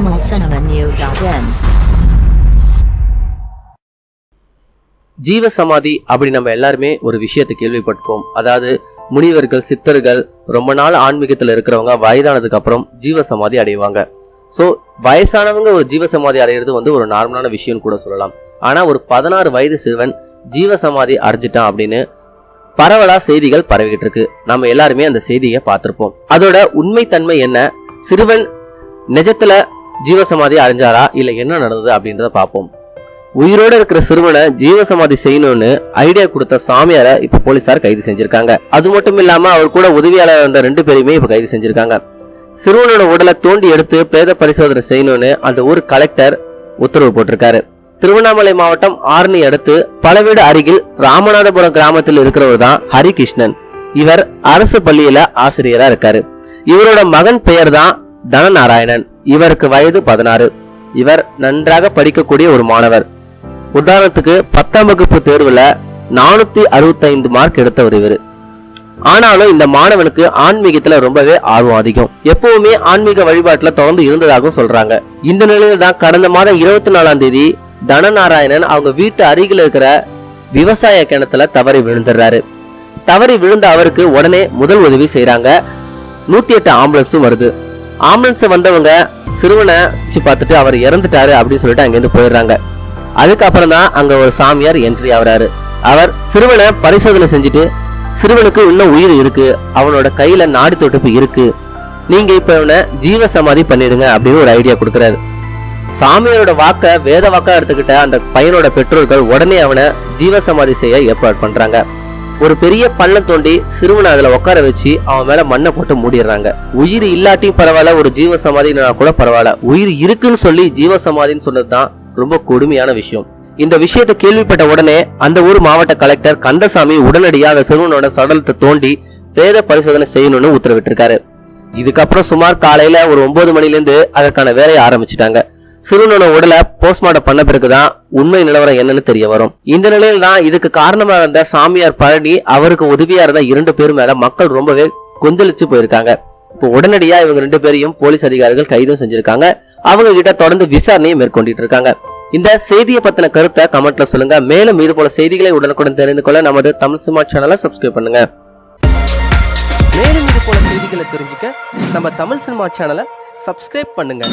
tamilcinemanew.in ஜீவ சமாதி அப்படி நம்ம எல்லாருமே ஒரு விஷயத்தை கேள்விப்பட்டிருப்போம். அதாவது முனிவர்கள் சித்தர்கள் ரொம்ப நாள் ஆன்மீகத்தில் இருக்கிறவங்க வயதானதுக்கு அப்புறம் ஜீவ சமாதி அடைவாங்க. ஸோ வயசானவங்க ஒரு ஜீவ சமாதி அடையிறது வந்து ஒரு நார்மலான விஷயம்னு கூட சொல்லலாம். ஆனால் ஒரு பதினாறு வயது சிறுவன் ஜீவ சமாதி அடைஞ்சிட்டான் அப்படின்னு பரவலாக செய்திகள் பரவிக்கிட்டு இருக்கு. நம்ம எல்லாருமே அந்த செய்தியை பார்த்துருப்போம். அதோட உண்மைத்தன்மை என்ன? சிறுவன் நிஜத்துல ஜீவசமாதி அடைஞ்சாரா இல்லை என்ன நடந்தது அப்படின்றத பார்ப்போம். உயிரோட இருக்கிற சிறுவனை ஜீவசமாதி செய்யணும்னு ஐடியா கொடுத்த சாமியாரை இப்ப போலீசார் கைது செஞ்சிருக்காங்க. அது மட்டும் இல்லாம அவர் கூட உதவியாளர் இருந்த ரெண்டு பேரையுமே இப்ப கைது செஞ்சிருக்காங்க. சிறுவனோட உடலை தோண்டி எடுத்து பிரேத பரிசோதனை செய்யணும்னு அந்த ஊர் கலெக்டர் உத்தரவு போட்டிருக்காரு. திருவண்ணாமலை மாவட்டம் ஆரணி அடுத்து பலவீடு அருகில் ராமநாதபுரம் கிராமத்தில் இருக்கிறவர் தான் ஹரிகிருஷ்ணன். இவர் அரசு பள்ளியில ஆசிரியரா இருக்காரு. இவரோட மகன் பெயர் தான் தனநாராயணன். இவருக்கு வயது பதினாறு. இவர் நன்றாக படிக்கக்கூடிய ஒரு மாணவர். உதாரணத்துக்கு பத்தாம் வகுப்பு தேர்வுல நானூத்தி அறுபத்தைந்து மார்க் எடுத்தவர் இவர். ஆனாலும் இந்த மாணவனுக்கு ஆன்மீகத்துல ரொம்பவே ஆர்வம் அதிகம். எப்பவுமே ஆன்மீக வழிபாட்டுல தொடர்ந்து இருந்ததாகவும் சொல்றாங்க. இந்த நிலையில தான் கடந்த மாதம் இருபத்தி நாலாம் தேதி தனநாராயணன் அவங்க வீட்டு அருகில் இருக்கிற விவசாய கிணத்துல தவறி விழுந்துடுறாரு. தவறி விழுந்த அவருக்கு உடனே முதல் உதவி செய்யறாங்க நூத்தி எட்டு ஆம்புலன்ஸும் வருது. ஆம்புலன்ஸ் வந்தவங்க சிறுவனை சுற்றி பார்த்துட்டு அவர் இறந்துட்டாரு அப்படின்னு சொல்லிட்டு அங்கேருந்து போயிடுறாங்க. அதுக்கப்புறம் தான் அங்க ஒரு சாமியார் என்ட்ரி ஆகுறாரு. அவர் சிறுவனை பரிசோதனை செஞ்சுட்டு சிறுவனுக்கு இன்னும் உயிர் இருக்கு அவனோட கையில நாடி தொட்டுப்பு இருக்கு நீங்க இப்ப இவனை ஜீவ சமாதி பண்ணிடுங்க அப்படின்னு ஒரு ஐடியா கொடுக்குறாரு. சாமியாரோட வாக்க வேத வாக்கா எடுத்துக்கிட்ட அந்த பையனோட பெற்றோர்கள் உடனே அவனை ஜீவ சமாதி செய்ய ஏற்பாடு பண்றாங்க. ஒரு பெரிய பள்ளம் தோண்டி சிறுவனை அதுல உட்கார வச்சு அவன் மேல மண்ணை போட்டு மூடிடுறாங்க. உயிர் இல்லாட்டியும் பரவாயில்ல ஒரு ஜீவ சமாதினா கூட பரவாயில்ல. உயிர் இருக்குன்னு சொல்லி ஜீவ சமாதின்னு சொன்னதுதான் ரொம்ப கொடுமையான விஷயம். இந்த விஷயத்தை கேள்விப்பட்ட உடனே அந்த ஊர் மாவட்ட கலெக்டர் கந்தசாமி உடனடியாக அந்த சிறுவனோட சடலத்தை தோண்டி பேத பரிசோதனை செய்யணும்னு உத்தரவிட்டிருக்காரு. இதுக்கப்புறம் சுமார் காலையில ஒரு ஒன்பது மணிலேருந்து அதற்கான வேலையை ஆரம்பிச்சிட்டாங்க. சிறுவனோட உடலை போஸ்ட்மார்ட்டம் பண்ண பிறகுதான் உண்மை நிலவரம் என்னன்னு தெரிய வரும். இந்த நிலையில தான் இதுக்கு காரணமா இருந்த சாமியார் பழனி அவருக்கு உதவியா இருந்த இரண்டு பேர் மேல மக்கள் ரொம்பவே கொந்தளிச்சு போயிருக்காங்க. இப்போ உடனடியா இவங்க ரெண்டு பேரையும் போலீஸ் அதிகாரிகள் கைதும் செஞ்சிருக்காங்க. அவங்க கிட்ட தொடர்ந்து விசாரணையை மேற்கொண்டிட்டு இருக்காங்க. இந்த செய்தியை பத்தின கருத்தை கமெண்ட்ல சொல்லுங்க. மேலும் இது போல செய்திகளை உடனுக்குடன் தெரிந்து கொள்ள நமது தமிழ் சினிமா சேனலை சப்ஸ்கிரைப் பண்ணுங்க. மேலும் இது போல செய்திகளை தெரிஞ்சுக்க நம்ம தமிழ் சினிமா சேனலை சப்ஸ்கிரைப் பண்ணுங்க.